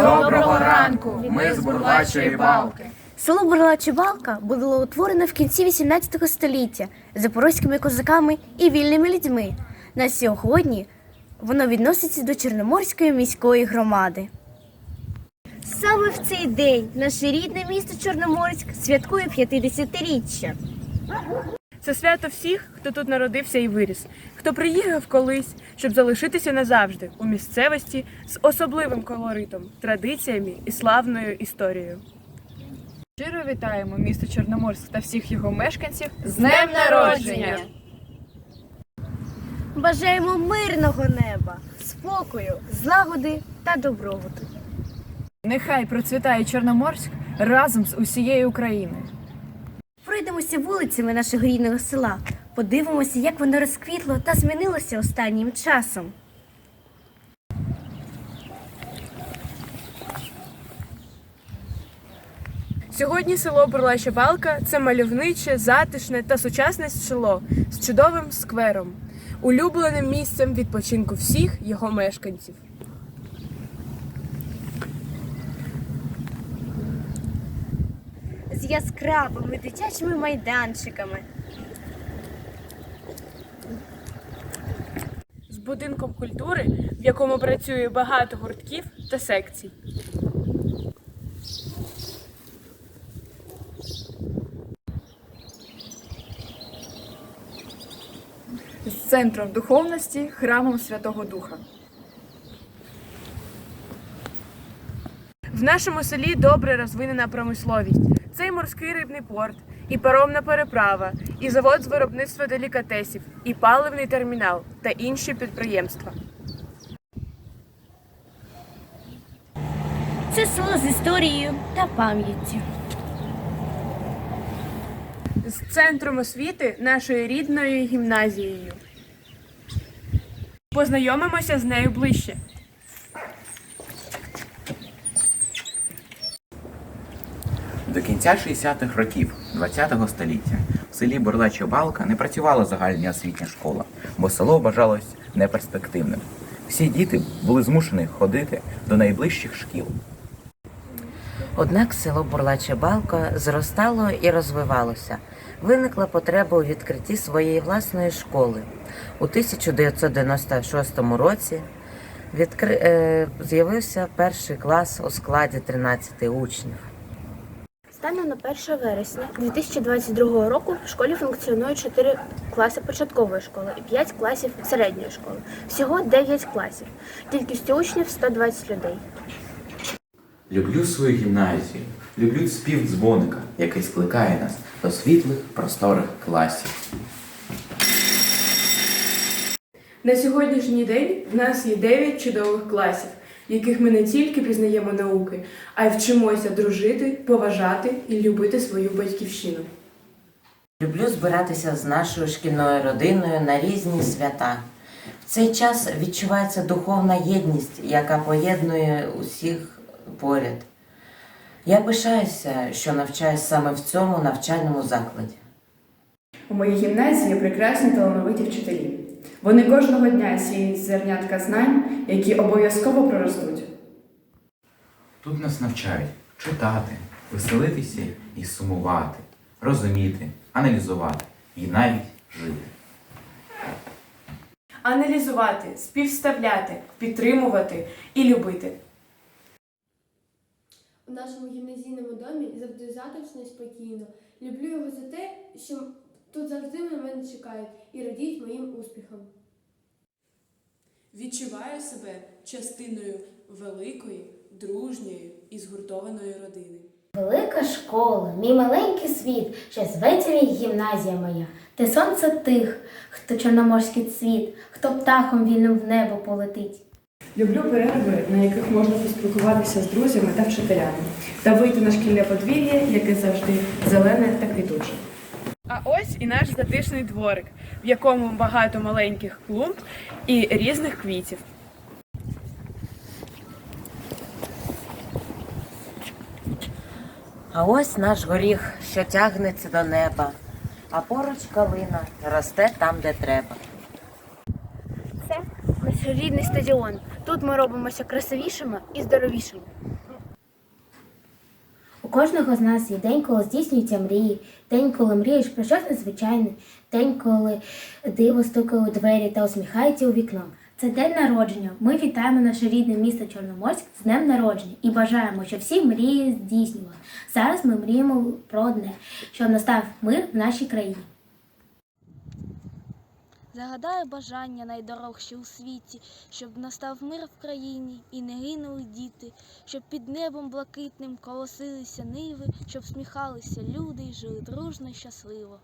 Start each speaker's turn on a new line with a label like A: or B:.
A: Доброго ранку! Ми з Бурлачої балки.
B: Село Бурлача Балка було утворено в кінці 18 століття запорозькими козаками і вільними людьми. На сьогодні воно відноситься до Чорноморської міської громади. Саме в цей день наше рідне місто Чорноморськ святкує 50-річчя.
C: Це свято всіх, хто тут народився і виріс, хто приїхав колись, щоб залишитися назавжди у місцевості з особливим колоритом, традиціями і славною історією.
A: Щиро вітаємо місто Чорноморськ та всіх його мешканців з
C: Днем народження!
B: Бажаємо мирного неба, спокою, злагоди та добробуту.
A: Нехай процвітає Чорноморськ разом з усією Україною.
B: Пройдемося вулицями нашого рідного села, подивимося, як воно розквітло та змінилося останнім часом.
C: Сьогодні село Бурлача Балка це мальовниче, затишне та сучасне село з чудовим сквером, улюбленим місцем відпочинку всіх його мешканців.
B: З яскравими дитячими майданчиками,
C: з будинком культури, в якому працює багато гуртків та секцій.
A: З центром духовності храмом Святого Духа.
C: В нашому селі добре розвинена промисловість. Це і морський рибний порт, і паромна переправа, і завод з виробництва делікатесів, і паливний термінал та інші підприємства.
B: це село з історією та пам'яттю.
C: З центром освіти нашою рідною гімназією. Познайомимося з нею ближче.
D: До кінця 60-х років ХХ століття в селі Бурлача Балка не працювала загальна освітня школа, бо село вважалось неперспективним. Всі діти були змушені ходити до найближчих шкіл.
E: Однак село Бурлача Балка зростало і розвивалося. Виникла потреба у відкритті своєї власної школи. У 1996 році відкри... е, з'явився перший клас у складі 13 учнів.
B: Станом на 1 вересня 2022 року в школі функціонує 4 класи початкової школи і 5 класів середньої школи. Всього 9 класів. Кількістю учнів 120 людей.
D: Люблю свою гімназію, люблю спів дзвоника, який скликає нас до світлих просторих класів.
C: На сьогоднішній день в нас є 9 чудових класів, в яких ми не тільки пізнаємо науки, а й вчимося дружити, поважати і любити свою батьківщину.
E: Люблю збиратися з нашою шкільною родиною на різні свята. В цей час відчувається духовна єдність, яка поєднує усіх поряд. Я пишаюся, що навчаюсь саме в цьому навчальному закладі.
F: У моїй гімназії прекрасні талановиті вчителі. Вони кожного дня сіють зернятка знань, які обов'язково проростуть.
D: Тут нас навчають читати, веселитися і сумувати, розуміти, аналізувати і навіть жити.
C: Аналізувати, співставляти, підтримувати і любити.
G: У нашому гімназійному домі завжди затишно і спокійно. Люблю його за те, що тут завжди на мене чекають і радіють моїм успіхам.
H: Відчуваю себе частиною великої, дружньої і згуртованої родини.
I: Велика школа, мій маленький світ, що зветься мій гімназія моя. Ти сонце тих, хто чорноморський цвіт, хто птахом вільним в небо полетить.
F: Люблю перерви, на яких можна поспілкуватися з друзями та вчителями, та вийти на шкільне подвір'я, яке завжди зелене та квітуче.
C: А ось і наш затишний дворик, в якому багато маленьких клумб і різних квітів.
E: А ось наш горіх, що тягнеться до неба, а поруч калина росте там, де треба.
B: Це наш рідний стадіон. Тут ми робимося красивішими і здоровішими.
I: Кожного з нас є день, коли здійснюються мрії, день, коли мрієш про щось незвичайне, день, коли диво стукає у двері та усміхається у вікно. Це день народження. Ми вітаємо наше рідне місто Чорноморськ з днем народження і бажаємо, щоб всі мрії здійснювали. Зараз ми мріємо про одне, щоб настав мир в нашій країні.
B: Загадаю бажання найдорогші у світі, щоб настав мир в країні і не гинули діти, щоб під небом блакитним колосилися ниви, щоб сміхалися люди і жили дружно й щасливо.